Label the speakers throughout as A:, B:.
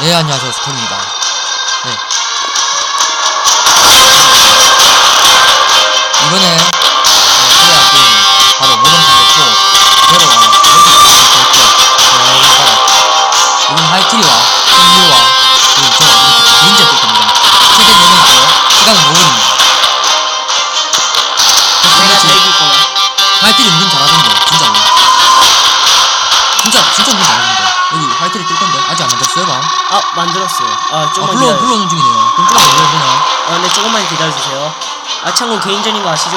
A: 네, 안녕하세요. 스코입니다. 네. 이번에, 네, 플레이할 게임은 바로 모던 상대고, 제로 와요. 때, 이번 하이트리와, 선유와, 그리고 저, 이렇게 개인전 뜰 겁니다. 최대 4명이고요. 시간은 5분입니다.
B: 내가 다 이길 거야.
A: 하이트리 은근 잘하던데, 진짜로. 진짜, 진짜 은근 잘하던데. 여기 하이트리 뜰 건데, 방?
B: 아 만들었어요. 아
A: 아,
B: 조금만
A: 불러,
B: 기다려.
A: 불러오는 중이네요. 그럼 조금 열려보나?
B: 아 네 조금만 기다려주세요. 아 참고 개인전인 거 아시죠?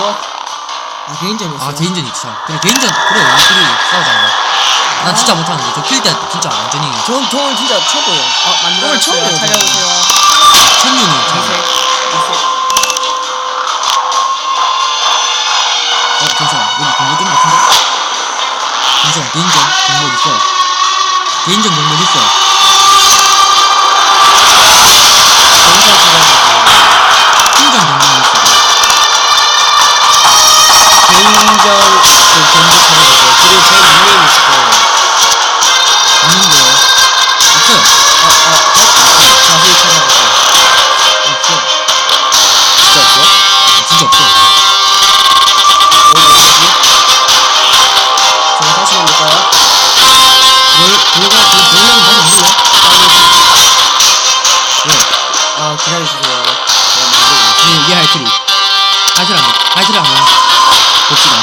C: 아 개인전이었어요.
A: 아 개인전 있죠 그래 개인전 그래 우리끼리 싸우잖아 난 진짜 못하는데 저 킬때 진짜 완전히
C: 전 저는 진짜 최고예요.
B: 아 만들었어요.
C: 오늘 처음이에요,
B: 찾아오세요.
A: 천륜이
B: reset, reset.
A: 어 잠시만 여기 정보 뜬 같은데 잠시만 개인전 정보 있어 개인전 정보 있어
B: 개인전 그 전부 찾아주세요. 그리고 제 닉네임 있을 거예요.
A: 없는데 없어요.
B: 아, 아, 아, 자세히 찾아보세요.
A: 없어
B: 진짜 없어?
A: 아, 진짜 없어
B: 어디 어디지? 제가 다시 만들까요?
A: 뭘 그거 보려면 다시 만들래
B: 왜아 기다려주세요. 제가 만들고
A: 네, 이게 하이트리 하이트리 한번 하이트리 한번 봅시다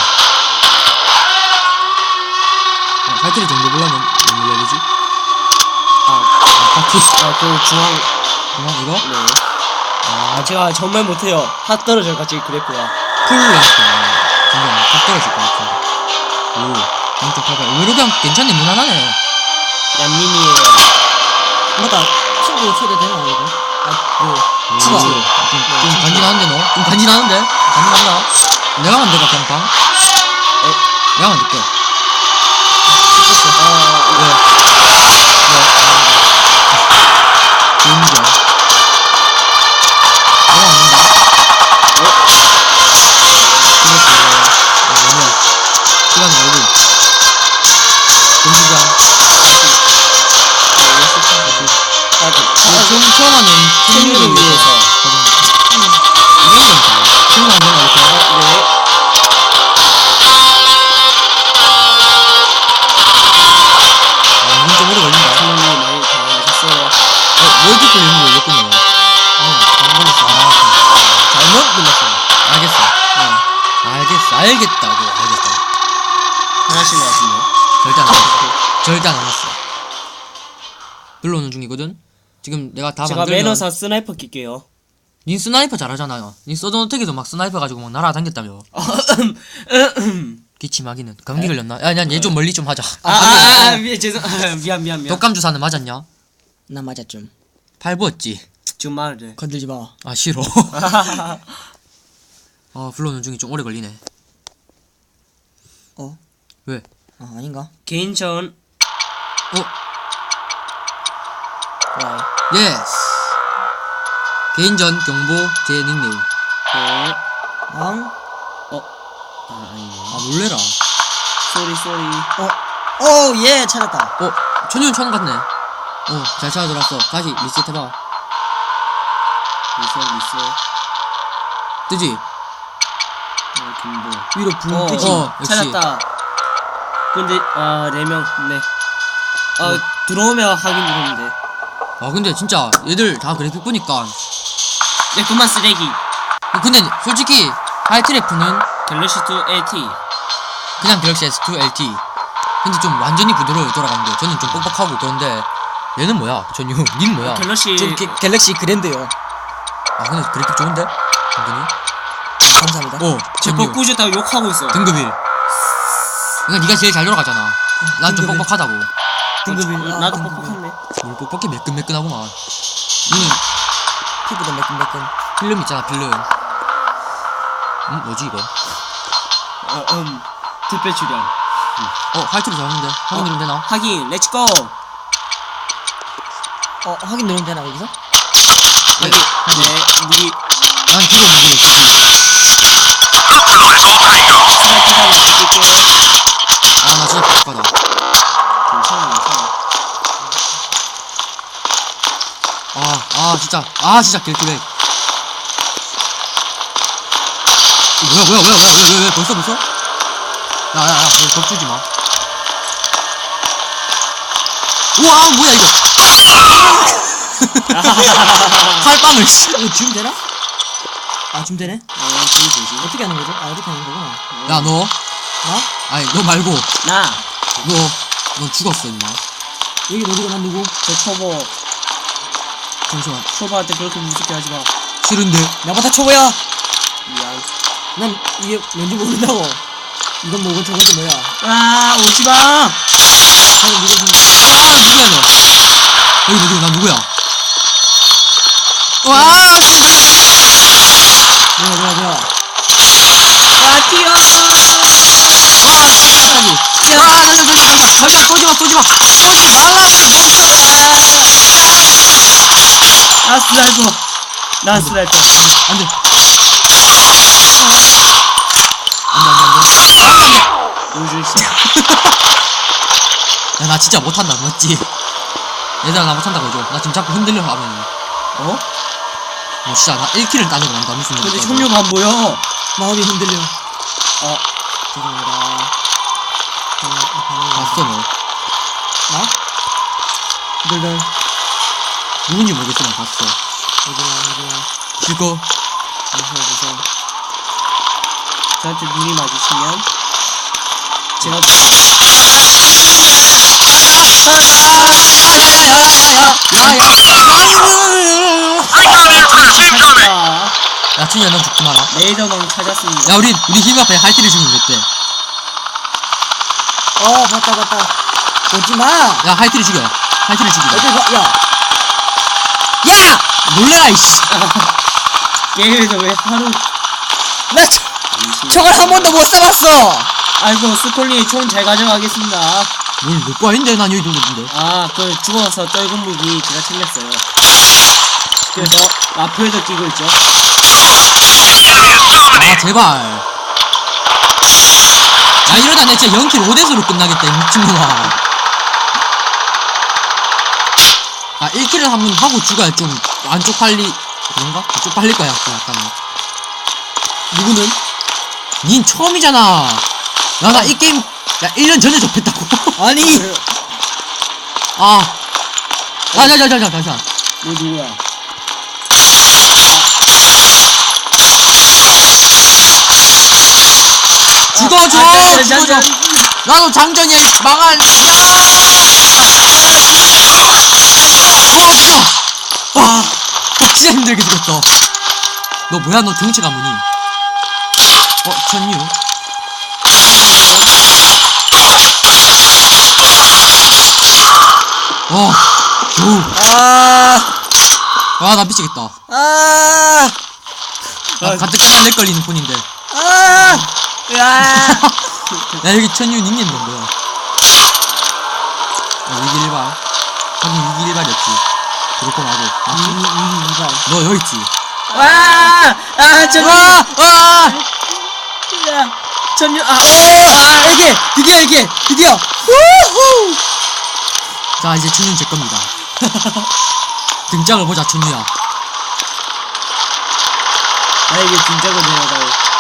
A: 어, 하이트리 정보 보려면 뭐 눌러야지
B: 아,
A: 아 파티
B: 아, 그 중앙,
A: 그만 이거?
B: 네.
A: 아
B: 아, 제가 정말 못해요. 핫 떨어져 같이 그랬구나.
A: 풀 렌스 정말 확 떨어질 것 같아 오 0.88 의외로 그냥 괜찮네 무난하네
B: 얌민이에요.
C: 맞다. 친구 초대 되나 이거? 아 뭐.
A: 오,
C: 추가.
A: 좀, 좀 간지나는데 너? 좀 간지나는데? 간지난다 내가 그냥 방?
B: 에?
A: 내가 만들게
B: 아,
A: 왜? 왜? 개인전 내가 만든다 그렇지 아 뭐냐 시간 5분 공지장
B: 아, 그,
A: 지금 처음 하는
B: 생일을 위해서.
A: 내가 다
B: 제가
A: 만들면
B: 매너사 스나이퍼 낄게요.
A: 닌 스나이퍼 잘하잖아요. 닌 서든어택에도 막 스나이퍼 가지고 막 날아다녔다며. 기침하기는. 감기 걸렸나? 야, 야, 얘좀 멀리 좀 하자.
B: 아, 아, 아, 아, 미안, 죄송, 미안, 미안, 미안.
A: 독감 주사는 맞았냐?
C: 나 좀.
A: 팔 부었지?
B: 좀 말해.
C: 건들지 마.
A: 아 싫어 아 불러오는 중이 좀 오래 걸리네
C: 어?
A: 왜?
C: 아 아닌가?
B: 개인전,
A: 어?
C: 와.
A: 예스 개인전 경보 제 닉네임
B: 네.
C: 앙.
B: 아, 아니네.
A: 아 놀래라
B: 쏘리, 쏘리.
C: 어. 오 예 찾았다.
A: 어? 천연 천 같네 어 잘 찾아들었어 다시 리셋 해봐
B: 리셋, 리셋.
A: 뜨지?
B: 어, 김보.
C: 위로 붕
B: 어,
C: 뜨지.
A: 어. 역시.
B: 찾았다. 근데, 아, 네 명, 네. 아,
A: 어.
B: 들어오면 확인 누르면 돼.
A: 아 근데 진짜 얘들 다 그래픽 보니까
B: 네, 그만 쓰레기.
A: 근데 솔직히 하이트래프는
B: 갤럭시 2 LT.
A: 그냥 갤럭시 S2 LT 근데 좀 완전히 부드러워요 돌아가는데 저는 좀 뻑뻑하고 그런데 얘는 뭐야 전유 닌 뭐야
B: 갤럭시.
C: 전 게, 갤럭시 그랜드요.
A: 아 근데 그래픽 좋은데? 완전히
C: 아, 감사합니다.
B: 오제
A: 전유
B: 벚꾸주 다 욕하고 있어.
A: 등급 1 그러니까 네가 제일 잘 돌아가잖아 난 좀. 뻑뻑하다고
C: 등급이
B: 어,
C: 아,
B: 나도
C: 등급이.
B: 뻑뻑한데.
A: 뭘 뻑뻑해 매끈매끈하구만 이
C: 피부도 매끈매끈.
A: 필름 있잖아 필름 음 뭐지 이거
B: 어, 음, 특별 출연.
A: 어 하이트로 잘하는데 확인 누르면 되나?
B: 확인, 렛츠고!
C: 어 확인 누르면 되나 여기서?
B: 확인. 네, 무기.
A: 난 기본 무기로 쓰지
B: 스나이퍼 바꿀게요.
A: 아나 진짜 뻑뻑하다
B: 아, 아,
A: 진짜. 아, 진짜 길길해. 뭐야, 뭐야, 뭐야, 뭐야, 왜, 왜, 왜, 벌써, 벌써? 야, 야, 야, 여기 덮주지 마. 우와, 뭐야, 이거. 칼빵을, 씨.
C: 이거 지금 되나? 아 지금 되네?
B: 어, 지금 되지.
C: 어떻게 하는 거죠? 아 이렇게 하는 거구나
A: 야, 너.
C: 나?
A: 아니, 너 말고.
B: 나!
A: 너, 너 죽었어, 임마.
C: 여기 누구고 난 누구?
B: 저 초보,
A: 잠시만.
B: 초보한테 그렇게 무섭게 하지 마.
A: 싫은데?
C: 나보다 초보야
B: 미안.
C: 난 이게 뭔지 모른다고 이건 뭐고 저건 뭐야
B: 아, 오지 마!
C: 저건 누구 좀
A: 아, 누구야, 너? 여기 누구야, 나 누구야? 와, 씨, 뭐야.
C: 뭐야 뭐야
B: 아, 뛰어!
A: 와, 깜짝이야. 와, 잠시만, 잠시만, 잠시만. 잠시만, 쏘지 마, 쏘지 마. 쏘지 말라고.
B: 나 스나이퍼! 나 스나이퍼.
A: 안 돼. 안 돼, 안 돼, 안 돼. 안 돼.
B: 우주 있어.
A: 야, 나 진짜 못한다, 맞지? 얘들아, 나 못한다고 해줘. 나 지금 자꾸 흔들려 하면.
B: 어?
A: 너 진짜 나 1킬을 따내고 난다, 무슨
B: 근데
A: 일이야,
B: 총류가 안 보여.
C: 마음이 흔들려
B: 어,
C: 죄송합니다
A: 봤어, 너.
C: 나? 흔들들
A: 누군지 모르겠지만 봤어.
C: 어디야 어디야
A: 실거
C: 무서워 무서워
B: 저한테 눈이 마주치면 제가 찾았다.
A: 야, 춘이야, 넌 죽지 마라.
B: 레이더망 찾았습니다.
A: 야, 우리, 우리 힘 앞에 죽이면 됐대.
C: 어 봤다 봤다 오지 마
A: 야, 할티를 죽여. 할티를 죽이자.
C: 야!
A: 야! 놀래라, 이씨.
B: 게임에서 왜 하루
C: 나 저, 저걸 한 번도 못 써봤어
B: 아이고 스콜리 총 잘 가져가겠습니다.
A: 뭘, 내거 아닌데? 난 여기 있는데.
B: 아, 그 죽어서 떨군 무기 제가 챙겼어요. 그래서 라프에도 끼고 있죠.
A: 아, 제발. 야, 이러다 내 진짜 0킬 5대수로 끝나겠다, 이 미친놈아. 아, 1킬을 한번 하고 죽어야 좀 안 쪽팔리, 그런가? 쪽팔릴 거야, 그 약간은.
C: 누구는?
A: 닌 처음이잖아. 야, 나이 게임, 야, 1년 전에 접했다고.
C: 아니
A: 아. 야, 야, 야, 야, 야, 잠시만.
B: 너 누구야?
A: 죽어줘!
B: 아, 아, 자, 자,
A: 죽어줘!
B: 자.
A: 나도 장전이 망한, 야! 어, 진짜! 와, 아, 힘들게 죽었어. 너 뭐야, 너 정체가 뭐니? 어, 천유? 어, 겨우.
C: 아
A: 아, 나 미치겠다.
C: 아,
A: 나 가뜩가나 렉 걸리는 폰인데.
C: 아, 야,
A: 야, 여기 천유 닉네임 뭔 거야? 야, 위기 일발. 하긴 위기 일발이었지. 그렇고 나도. 아,
C: 이, 이, 이.
A: 너 여기 있지?
B: 아, 아,
A: 와! 와!
B: 야, 전류, 아,
C: 아, 이게 드디어 이게 드디어. 우후.
A: 자, 이제 천유는 제 겁니다. 등장을 보자, 천유야.
B: 나에게 진짜로 내려가요.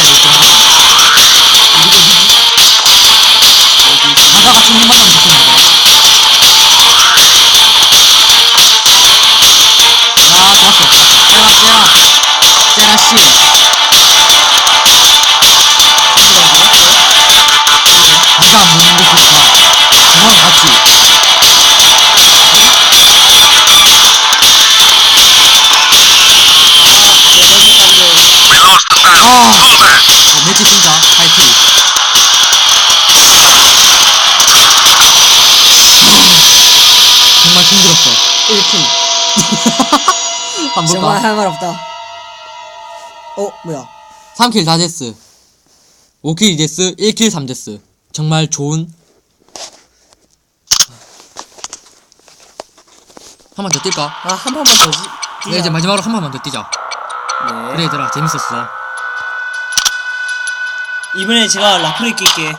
A: 주쯤만 몇 번이 돼야 돼. 가다가 천유 만나면 좋겠는데. 야, 좋았어. 때라, 때라. 때라, 씨. 한번
C: 정말
A: 볼까?
C: 할 말 없다. 어, 뭐야.
A: 3킬 4데스 5킬 2데스 1킬 3데스 정말 좋은 한 번 더 뛸까?
B: 아, 한 번만 더. 지-
A: 네, 이제 마지막으로 한 번만 더 뛰자
B: 네.
A: 그래 얘들아 재밌었어
B: 이번에 제가 라프를 낄게.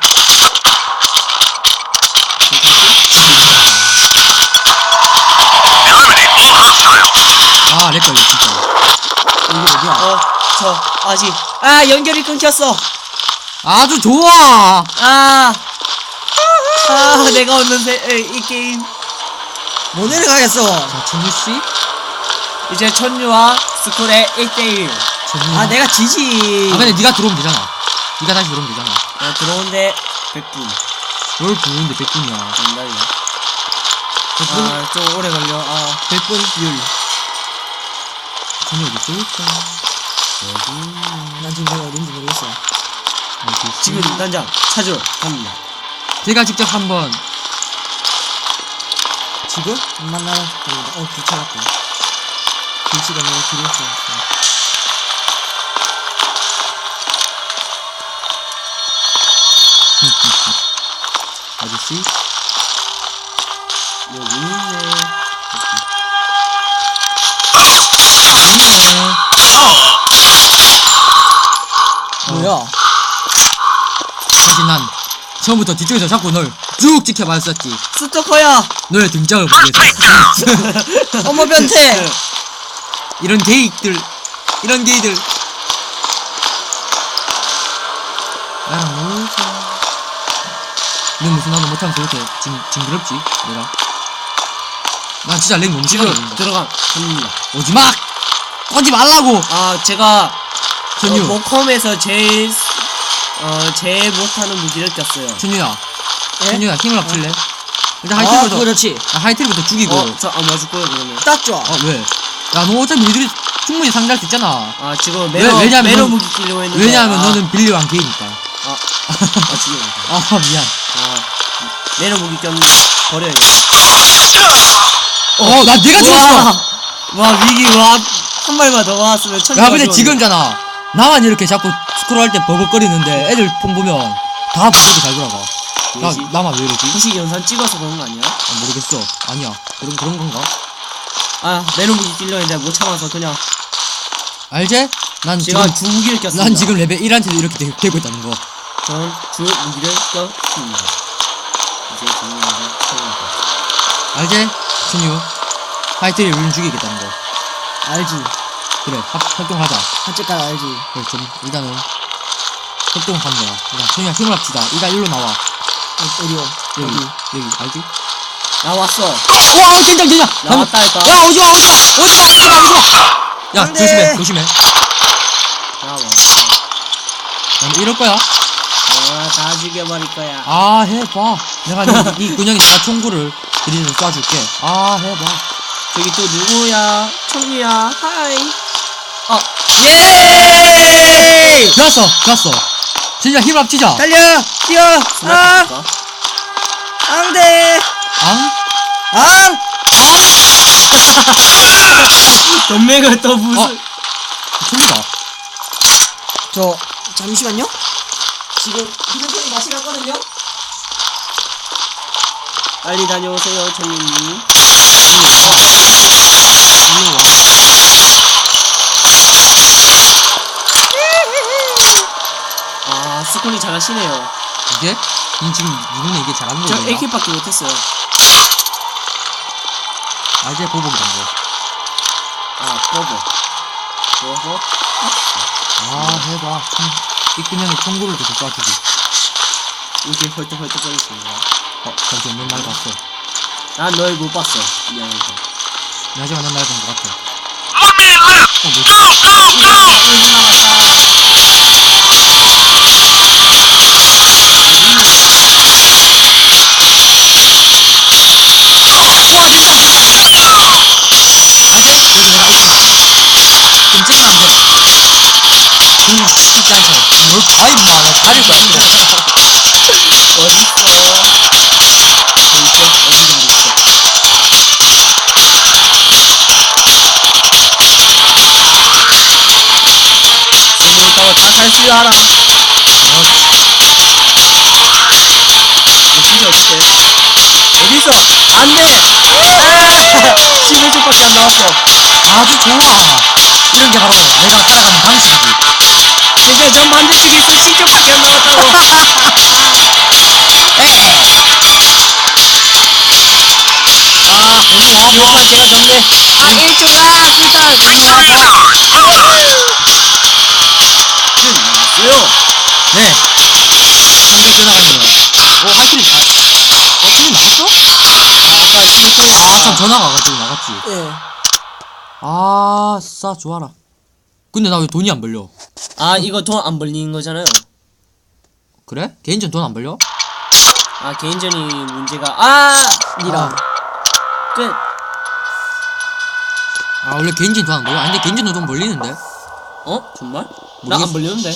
A: 아 렉걸려 진짜
C: 이게 어디야?
B: 어, 저, 아직. 아, 연결이 끊겼어.
A: 아주 좋아
B: 아. 아, 내가 얻는 세, 에, 이 게임.
C: 뭐 내려가겠어.
A: 자 천유씨
B: 이제 천유와 스쿨의 1대1.
A: 천유
C: 아, 내가 지지.
A: 아 근데 네가 들어오면 되잖아 네가 다시 들어오면 되잖아
B: 어, 들어온데 100분.
A: 뭘 부르는데 100분이야
B: 안 달려.
A: 100분?
B: 아, 좀 오래 걸려. 아,
A: 100분 율 천유 어디 있을까?
C: 난 지금 내가 어딘지 모르겠어.
A: 어디 있지?
B: 지금 단장 찾으러 갑니다.
A: 제가 직접 한번
C: 지금? 만나러 갑니다. 어. 길치가 내가 길을 줄 알았어.
A: 아저씨
B: 여기 있네.
A: 아니네
C: 뭐야?
A: 사실 난 처음부터 뒤쪽에서 자꾸 널 쭉 지켜봤었지.
B: 스토커야!
A: 너의 등장을 보기 위해서
C: 어머, 변태!
A: 이런 게이들 이런 게이들. 나랑 놀자 너 무슨 나도 못하면서 이렇게 징, 징그럽지 내가? 난 진짜 렉 너무
B: 지금 들어가. 갑니다.
A: 오지마! 오지 말라고!
B: 아, 제가
A: 천유.
B: 어, 모컴에서 제일 어 제일 못하는 무기를 꼈어요.
A: 천유야
C: 예?
A: 천유야 힘을 합칠래 일단
C: 아,
A: 하이틀부터
C: 그렇지.
A: 아, 하이틀부터 죽이고
B: 어, 저안 맞을 거예요 그러면.
C: 딱 좋아.
A: 어 왜? 야 너 어차피 우리들이 충분히 상대할 수 있잖아
B: 아 지금
A: 왜-
B: 매너
A: 왜냐면
B: 매너
A: 넌-
B: 무기 끼려고 했는데.
A: 왜냐하면
B: 아,
A: 너는 빌리왕 게이니까
B: 아, 아 지금
A: 아 미안
B: 아 매너 무기 꼈는데 버려야겠다.
A: 어나 내가
B: 와,
A: 죽었어
B: 와 위기 와 한 발만 더 왔으면 천.
A: 야 근데 지금잖아 나만 이렇게 자꾸 스크롤할 때 버벅거리는데 애들 폰 보면 다 버벅이 잘 돌아가 야
B: 왜지?
A: 나만 왜 이러지?
B: 혹시 영상 찍어서 그런 거 아니야?
A: 아, 모르겠어 아니야 그런 그런 건가?
B: 아 매너 무기 끼려 했는데 못 참아서 그냥
A: 알지? 난
B: 제가
A: 지금
B: 주 무기를 꼈습니다.
A: 난 지금 레벨 1한테도 이렇게 되, 되고 있다는 거
B: 저는 주 무기를 꼈습니다. 이제 주 무기를 꼈습니다.
A: 알지? 천유 하이트를 우리는 죽이겠다는 거
C: 알지.
A: 그래 합, 활동하자
C: 한쪽깔 알지.
A: 그래 좀 일단은 거야 일단 천유야 힘을 합치자 일단 일로 나와
C: 어, 어디요?
A: 여기
C: 어디?
A: 여기 알지?
B: 나왔어.
A: 와 괜찮 괜찮
B: 나왔다니까.
A: 야 오지마 오지마 오지마 오지마 오지마 야. 조심해 조심해
B: 나왔어.
A: 난 이럴 거야
B: 아, 다 죽여버릴 거야.
A: 아 해봐 내가 네, 네 근영이 내가 총구를 드리는 쏴줄게 아 해봐
B: 저기 또 누구야? 청유야. 하이. 어,
C: 예!
A: 좋았어 좋았어 진짜 힘을 합치자
C: 달려! 뛰어! 아! 안 돼!
A: 앙?
C: 아!
B: 전맥을 또 무슨.
A: 어. 천유다
C: 저, 잠시만요. 지금 휴대폰이 맛이 갔거든요?
B: 빨리 다녀오세요, 청유님. 아, 스콘이 잘하시네요.
A: 이게? 니 지금 니는 이게 잘하는
B: 저
A: 거야
B: AK밖에 못했어요.
A: 아 이제 보복이란 거
B: 아, 버버. 버버?
A: 아 해봐 총, 이 근영이 총구를 계속 쏴주지
B: 이렇게 헐떡헐떡거리시는 거야.
A: 어 잠시 없는 말 봤어
B: 난 널 못 봤어. 미안한데.
A: 하지만 난날 본것 같아 어 뭐지? 알지?
C: 잘 수리하라.
B: 이거 진짜 어떡해
C: 어딨어? 안 돼! 아! 11초밖에 안 남았어.
A: 아주 좋아. 이런 게 바로 내가 따라가는 방식이지.
B: 근데 전 반대쪽에 있어 10초밖에 안 남았다고
C: 아, 이번 제가 졌네.
B: 아 1초가 일단
C: 이거하자.
A: 네. 상대 전화가네요. 오, 하이트리 다. 어, 팀 나갔어?
C: 아까 11초에.
A: 아, 참 전화가 와가지고 나갔지.
C: 예.
A: 아, 싸, 좋아라. 근데 나 왜 돈이 안 벌려?
B: 아 이거 돈 안 벌리는 거잖아요
A: 그래? 개인전 돈 안 벌려?
B: 아 개인전이 문제가 아
C: 니라.
B: 끝.
A: 아, 원래 개인전 돈 안 벌려? 아니, 근데 개인전도 돈 벌리는데?
B: 어? 정말? 나
A: 모르겠어.
B: 안 벌렸는데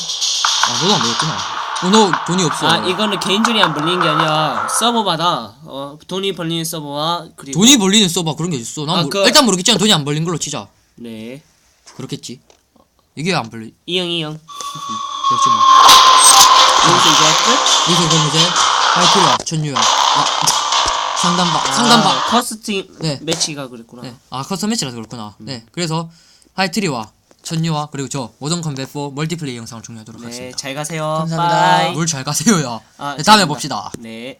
A: 아, 너도 안 벌렸구나. 어, 너 돈이 없어.
B: 아 이거는 개인전이 안 벌리는 게 아니라 서버마다 어 돈이 벌리는 서버와 그리고
A: 돈이 벌리는 서버 그런 게 있어. 난
B: 아,
A: 모르-
B: 그-
A: 일단 모르겠지만 돈이 안 벌린 걸로 치자.
B: 네
A: 그렇겠지. 이게 안 벌리.
B: 이형 이형
A: 그렇지 뭐.
B: 여기서 이제 끝?
A: 여기서 그럼 이제 하이트리와 천유야. 아, 상단바, 상단바.
B: 아, 커스팅
A: 네.
B: 매치가 그랬구나
A: 네. 아, 커스텀 매치라서 그렇구나. 네. 그래서 하이트리와 천유와 그리고 저 모던 컴뱃 4 멀티플레이 영상을 종료하도록
B: 네
A: 하겠습니다.
B: 잘 가세요
C: 감사합니다.
B: 바이
A: 뭘잘 가세요 야.
B: 아,
A: 네, 다음에. 봅시다.
B: 네